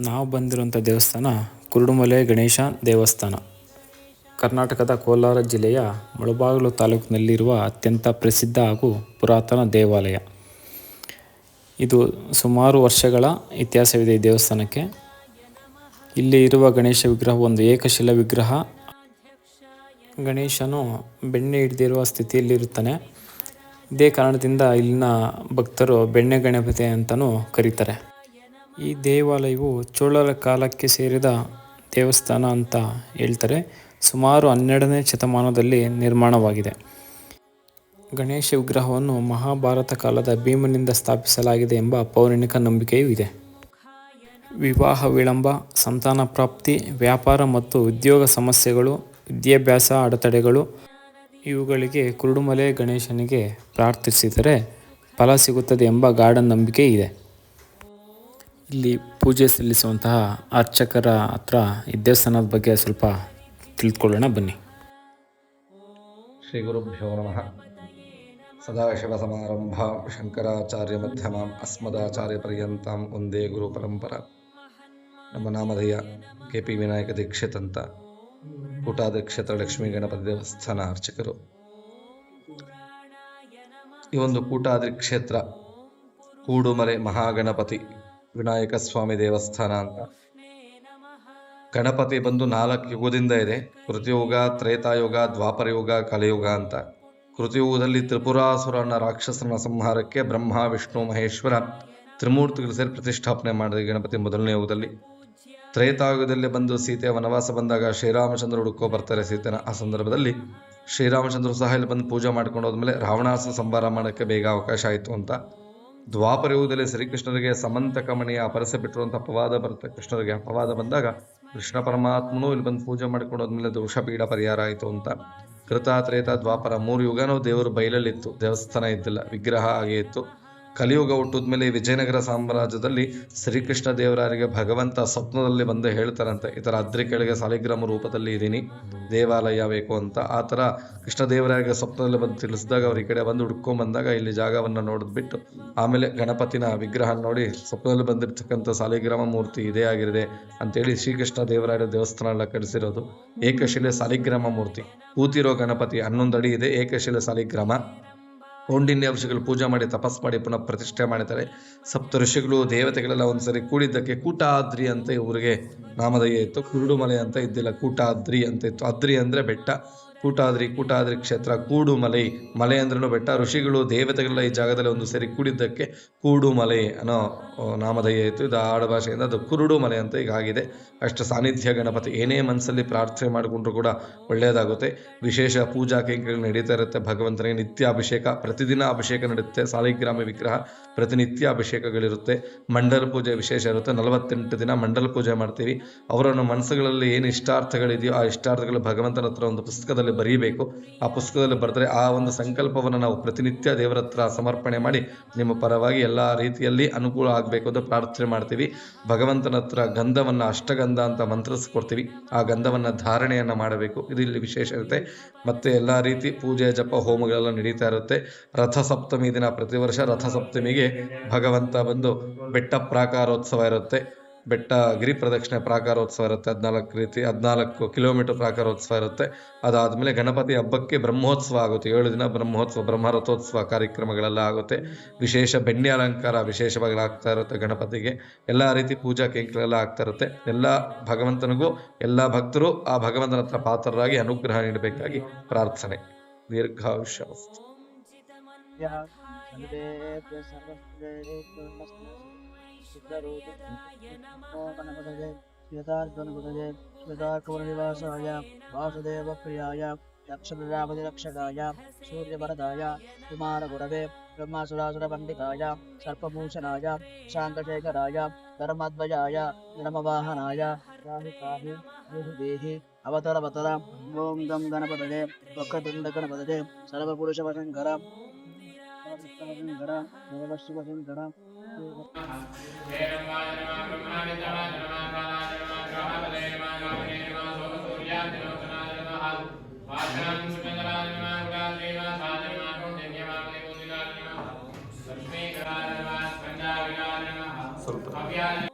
ನಾವು ಬಂದಿರುವಂಥ ದೇವಸ್ಥಾನ ಕುರುಡುಮಲೆ ಗಣೇಶ ದೇವಸ್ಥಾನ. ಕರ್ನಾಟಕದ ಕೋಲಾರ ಜಿಲ್ಲೆಯ ಮುಳಬಾಗಿಲು ತಾಲೂಕಿನಲ್ಲಿರುವ ಅತ್ಯಂತ ಪ್ರಸಿದ್ಧ ಹಾಗೂ ಪುರಾತನ ದೇವಾಲಯ. ಇದು ಸುಮಾರು ವರ್ಷಗಳ ಇತಿಹಾಸವಿದೆ ಈ ದೇವಸ್ಥಾನಕ್ಕೆ. ಇಲ್ಲಿ ಇರುವ ಗಣೇಶ ವಿಗ್ರಹ ಒಂದು ಏಕಶಿಲ ವಿಗ್ರಹ. ಗಣೇಶನು ಬೆಣ್ಣೆ ಹಿಡಿದಿರುವ ಸ್ಥಿತಿಯಲ್ಲಿರುತ್ತಾನೆ. ಇದೇ ಕಾರಣದಿಂದ ಇಲ್ಲಿನ ಭಕ್ತರು ಬೆಣ್ಣೆ ಗಣಪತಿ ಅಂತಲೂ ಕರೀತಾರೆ. ಈ ದೇವಾಲಯವು ಚೋಳರ ಕಾಲಕ್ಕೆ ಸೇರಿದ ದೇವಸ್ಥಾನ ಅಂತ ಹೇಳ್ತಾರೆ. ಸುಮಾರು ಹನ್ನೆರಡನೇ ಶತಮಾನದಲ್ಲಿ ನಿರ್ಮಾಣವಾಗಿದೆ. ಗಣೇಶ ವಿಗ್ರಹವನ್ನು ಮಹಾಭಾರತ ಕಾಲದ ಭೀಮನಿಂದ ಸ್ಥಾಪಿಸಲಾಗಿದೆ ಎಂಬ ಪೌರಾಣಿಕ ನಂಬಿಕೆಯೂ ಇದೆ. ವಿವಾಹ ವಿಳಂಬ, ಸಂತಾನ ಪ್ರಾಪ್ತಿ, ವ್ಯಾಪಾರ ಮತ್ತು ಉದ್ಯೋಗ ಸಮಸ್ಯೆಗಳು, ವಿದ್ಯಾಭ್ಯಾಸ ಅಡೆತಡೆಗಳು ಇವುಗಳಿಗೆ ಕುರುಡುಮಲೆ ಗಣೇಶನಿಗೆ ಪ್ರಾರ್ಥಿಸಿದರೆ ಫಲ ಸಿಗುತ್ತದೆ ಎಂಬ ಗಾಢ ನಂಬಿಕೆ ಇದೆ. ಇಲ್ಲಿ ಪೂಜೆ ಸಲ್ಲಿಸುವಂತಹ ಅರ್ಚಕರ ಹತ್ರ ಈ ದೇವಸ್ಥಾನದ ಬಗ್ಗೆ ಸ್ವಲ್ಪ ತಿಳಿದುಕೊಳ್ಳೋಣ, ಬನ್ನಿ. ಶ್ರೀ ಗುರುಭ್ಯೋ ನಮಃ. ಸದಾಶಿವ ಸಮಾರಂಭ, ಶಂಕರಾಚಾರ್ಯ ಮಧ್ಯಮ, ಅಸ್ಮದಾಚಾರ್ಯ ಪರ್ಯಂತಂ, ಒಂದೇ ಗುರು ಪರಂಪರ. ನಮ್ಮ ನಾಮಧೇಯ ಕೆ ಪಿ ವಿನಾಯಕ ದೀಕ್ಷಿತ್ ಅಂತ ಕೂಟಾದ ಕ್ಷೇತ್ರ ಲಕ್ಷ್ಮೀ ಗಣಪತಿ ದೇವಸ್ಥಾನ ಅರ್ಚಕರು. ಈ ಒಂದು ಕೂಟಾದ್ರಿ ಕ್ಷೇತ್ರ, ಕೂಡುಮರೆ ಮಹಾಗಣಪತಿ ವಿನಾಯಕ ಸ್ವಾಮಿ ದೇವಸ್ಥಾನ ಅಂತ. ಗಣಪತಿ ಬಂದು ನಾಲ್ಕು ಯುಗದಿಂದ ಇದೆ. ಕೃತಿಯುಗ, ತ್ರೇತಾಯುಗ, ದ್ವಾಪರಯುಗ, ಕಲಿಯುಗ ಅಂತ. ಕೃತಿಯುಗದಲ್ಲಿ ತ್ರಿಪುರಾಸುರನ ರಾಕ್ಷಸನ ಸಂಹಾರಕ್ಕೆ ಬ್ರಹ್ಮ, ವಿಷ್ಣು, ಮಹೇಶ್ವರ ತ್ರಿಮೂರ್ತಿಗಳು ಸೇರಿ ಪ್ರತಿಷ್ಠಾಪನೆ ಮಾಡಿದೆ ಗಣಪತಿ ಮೊದಲನೇ ಯುಗದಲ್ಲಿ. ತ್ರೇತಾಯುಗದಲ್ಲಿ ಬಂದು ಸೀತೆ ವನವಾಸ ಬಂದಾಗ ಶ್ರೀರಾಮಚಂದ್ರ ಹುಡುಕೋ ಬರ್ತಾರೆ ಸೀತೆನ. ಆ ಸಂದರ್ಭದಲ್ಲಿ ಶ್ರೀರಾಮಚಂದ್ರ ಸಹ ಇಲ್ಲಿ ಬಂದು ಪೂಜೆ ಮಾಡ್ಕೊಂಡು ಹೋದ್ಮೇಲೆ ರಾವಣಾಸ ಸಂಭಾರ ಮಾಡೋಕ್ಕೆ ಬೇಗ ಅವಕಾಶ ಆಯಿತು ಅಂತ. ದ್ವಾಪರ ಯುಗದಲ್ಲಿ ಶ್ರೀಕೃಷ್ಣರಿಗೆ ಸಮಂತ ಕಮಣಿಯ ಅಪರಸೆ ಬಿಟ್ಟಿರುವಂಥ ಅಪವಾದ ಬರುತ್ತೆ. ಕೃಷ್ಣರಿಗೆ ಅಪವಾದ ಬಂದಾಗ ಕೃಷ್ಣ ಪರಮಾತ್ಮನು ಇಲ್ಲಿ ಬಂದು ಪೂಜೆ ಮಾಡ್ಕೊಂಡು ಹೋದ್ಮೇಲೆ ದೋಷ, ಪೀಡ, ಪರಿಹಾರ ಆಯಿತು ಅಂತ. ಕೃತ ತ್ರೇತ ದ್ವಾಪರ ಮೂರು ಯುಗನೂ ದೇವರು ಬಯಲಲ್ಲಿತ್ತು. ದೇವಸ್ಥಾನ ಇದ್ದಿಲ್ಲ. ವಿಗ್ರಹ ಹಾಗೆ ಇತ್ತು. ಕಲಿಯುಗ ಹುಟ್ಟಿದ್ಮೇಲೆ ವಿಜಯನಗರ ಸಾಮ್ರಾಜ್ಯದಲ್ಲಿ ಶ್ರೀಕೃಷ್ಣ ದೇವರಾಯರಿಗೆ ಭಗವಂತ ಸ್ವಪ್ನದಲ್ಲಿ ಬಂದು ಹೇಳ್ತಾರಂತೆ, ಈ ಥರ ಅದ್ರಿ ಕೆಳಗೆ ಸಾಲಿಗ್ರಾಮ ರೂಪದಲ್ಲಿ ಇದ್ದೀನಿ, ದೇವಾಲಯ ಬೇಕು ಅಂತ. ಆ ಥರ ಕೃಷ್ಣ ದೇವರಾಯರಿಗೆ ಸ್ವಪ್ನದಲ್ಲಿ ಬಂದು ತಿಳಿಸಿದಾಗ ಅವ್ರ ಈ ಕಡೆ ಬಂದು ಹುಡ್ಕೊಂಡು ಬಂದಾಗ ಇಲ್ಲಿ ಜಾಗವನ್ನು ನೋಡಿದ್ಬಿಟ್ಟು, ಆಮೇಲೆ ಗಣಪತಿನ ವಿಗ್ರಹ ನೋಡಿ ಸ್ವಪ್ನದಲ್ಲಿ ಬಂದಿರತಕ್ಕಂಥ ಸಾಲಿಗ್ರಾಮ ಮೂರ್ತಿ ಇದೇ ಆಗಿರಿದೆ ಅಂತೇಳಿ ಶ್ರೀಕೃಷ್ಣ ದೇವರಾಯರ ದೇವಸ್ಥಾನ ಎಲ್ಲ ಕಳಿಸಿರೋದು ಏಕಶಿಲೆ ಸಾಲಿಗ್ರಾಮ ಮೂರ್ತಿ. ಕೂತಿರೋ ಗಣಪತಿ ಹನ್ನೊಂದು ಅಡಿ ಇದೆ, ಏಕಶಿಲೆ ಸಾಲಿಗ್ರಾಮ. ಕೌಂಡಿನ್ಯ ಋಷಿಗಳು ಪೂಜೆ ಮಾಡಿ ತಪಸ್ ಮಾಡಿ, ಪುನಃ ಪ್ರತಿಷ್ಠೆ ಮಾಡಿದ್ದಾರೆ. ಸಪ್ತ ಋಷಿಗಳು, ದೇವತೆಗಳೆಲ್ಲ ಒಂದ್ಸರಿ ಕೂಡಿದ್ದಕ್ಕೆ ಕೂಟಾದ್ರಿ ಅಂತ ಇವರಿಗೆ ನಾಮಧೇಯ ಇತ್ತು. ಕುರುಡುಮಲೆ ಅಂತ ಇದ್ದಿಲ್ಲ, ಕೂಟಾದ್ರಿ ಅಂತ ಇತ್ತು. ಅದ್ರಿ ಅಂದ್ರೆ ಬೆಟ್ಟ. ಕೂಟಾದ್ರಿ ಕೂಟಾದ್ರಿ ಕ್ಷೇತ್ರ, ಕೂಡು ಮಲೆ. ಮಲೆ ಅಂದ್ರೂ ಬೆಟ್ಟ? ಋಷಿಗಳು, ದೇವತೆಗಳೆಲ್ಲ ಈ ಜಾಗದಲ್ಲಿ ಒಂದು ಸರಿ ಕೂಡಿದ್ದಕ್ಕೆ ಕೂಡು ಮಲೆ ಅನ್ನೋ ನಾಮಧೇಯ ಇತ್ತು. ಇದು ಆಡ ಭಾಷೆಯಿಂದ ಅದು ಕುರುಡು ಮಲೆ ಅಂತ ಈಗ ಆಗಿದೆ. ಅಷ್ಟು ಸಾನ್ನಿಧ್ಯ ಗಣಪತಿ, ಏನೇ ಮನಸ್ಸಲ್ಲಿ ಪ್ರಾರ್ಥನೆ ಮಾಡಿಕೊಂಡ್ರು ಕೂಡ ಒಳ್ಳೆಯದಾಗುತ್ತೆ. ವಿಶೇಷ ಪೂಜಾ ಕೈಂಕರ್ಯಗಳು ನಡೀತಾ ಇರುತ್ತೆ. ಭಗವಂತನಿಗೆ ನಿತ್ಯ ಅಭಿಷೇಕ ಪ್ರತಿದಿನ ಅಭಿಷೇಕ ನಡೆಯುತ್ತೆ. ಸಾಲಿಗ್ರಾಮ ವಿಗ್ರಹ ಪ್ರತಿನಿತ್ಯ ಅಭಿಷೇಕಗಳಿರುತ್ತೆ. ಮಂಡಲ ಪೂಜೆ ವಿಶೇಷ ಇರುತ್ತೆ. ನಲವತ್ತೆಂಟು ದಿನ ಮಂಡಲ ಪೂಜೆ ಮಾಡ್ತೀವಿ. ಅವರನ್ನು ಮನಸ್ಸುಗಳಲ್ಲಿ ಏನು ಇಷ್ಟಾರ್ಥಗಳಿದೆಯೋ ಆ ಇಷ್ಟಾರ್ಥಗಳು ಭಗವಂತನ ಹತ್ರ ಒಂದು ಪುಸ್ತಕದಲ್ಲಿ ಬರೀಬೇಕು. ಆ ಪುಸ್ತಕದಲ್ಲಿ ಬರೆದ್ರೆ ಆ ಒಂದು ಸಂಕಲ್ಪವನ್ನು ನಾವು ಪ್ರತಿನಿತ್ಯ ದೇವರ ಹತ್ರ ಸಮರ್ಪಣೆ ಮಾಡಿ ನಿಮ್ಮ ಪರವಾಗಿ ಎಲ್ಲ ರೀತಿಯಲ್ಲಿ ಅನುಕೂಲ ಆಗಬೇಕು ಅಂತ ಪ್ರಾರ್ಥನೆ ಮಾಡ್ತೀವಿ. ಭಗವಂತನ ಹತ್ರ ಗಂಧವನ್ನು ಅಷ್ಟಗಂಧ ಅಂತ ಮಂತ್ರಿಸ್ಕೊಡ್ತೀವಿ. ಆ ಗಂಧವನ್ನು ಧಾರಣೆಯನ್ನು ಮಾಡಬೇಕು. ಇದು ಇಲ್ಲಿ ವಿಶೇಷ ಇರುತ್ತೆ. ಮತ್ತೆ ಎಲ್ಲ ರೀತಿ ಪೂಜೆ, ಜಪ, ಹೋಮಗಳೆಲ್ಲ ನಡೀತಾ ಇರುತ್ತೆ. ರಥಸಪ್ತಮಿ ದಿನ ಪ್ರತಿ ವರ್ಷ ರಥಸಪ್ತಮಿಗೆ ಭಗವಂತ ಬಂದು ಬೆಟ್ಟ ಪ್ರಾಕಾರೋತ್ಸವ ಇರುತ್ತೆ. ಬೆಟ್ಟ ಗಿರಿ ಪ್ರದಕ್ಷಿಣೆ ಪ್ರಾಕಾರೋತ್ಸವ ಇರುತ್ತೆ, ಹದಿನಾಲ್ಕು ರೀತಿ, ಹದಿನಾಲ್ಕು ಕಿಲೋಮೀಟರ್ ಪ್ರಾಕಾರೋತ್ಸವ ಇರುತ್ತೆ. ಅದಾದಮೇಲೆ ಗಣಪತಿ ಹಬ್ಬಕ್ಕೆ ಬ್ರಹ್ಮೋತ್ಸವ ಆಗುತ್ತೆ. ಏಳು ದಿನ ಬ್ರಹ್ಮೋತ್ಸವ, ಬ್ರಹ್ಮರಥೋತ್ಸವ ಕಾರ್ಯಕ್ರಮಗಳೆಲ್ಲ ಆಗುತ್ತೆ. ವಿಶೇಷ ಬೆಣ್ಣೆ ಅಲಂಕಾರ ವಿಶೇಷವಾಗಿ ಆಗ್ತಾ ಇರುತ್ತೆ ಗಣಪತಿಗೆ. ಎಲ್ಲ ರೀತಿ ಪೂಜಾ ಕೇಂದ್ರಗಳೆಲ್ಲ ಆಗ್ತಾ ಇರುತ್ತೆ. ಎಲ್ಲ ಭಗವಂತನಿಗೂ, ಎಲ್ಲ ಭಕ್ತರು ಆ ಭಗವಂತನ ಹತ್ರ ಪಾತ್ರರಾಗಿ ಅನುಗ್ರಹ ನೀಡಬೇಕಾಗಿ ಪ್ರಾರ್ಥನೆ. ದೀರ್ಘಾಯುಷ್ಯ. श्वेतार्पणपदये श्वेतार्कवनिवासाय वासुदेवप्रियाय दक्षप्रजापतिरक्षकाय सूर्यवरदाय कुमारगुरवे ब्रह्मासुरासुरपण्डिताय सर्पभूषणाय शाङ्कशेखराय गणपतये वक्रतुण्डगणपतये सर्वपुरुषवशङ्कर सर्वशिवशङ्कर Yeah.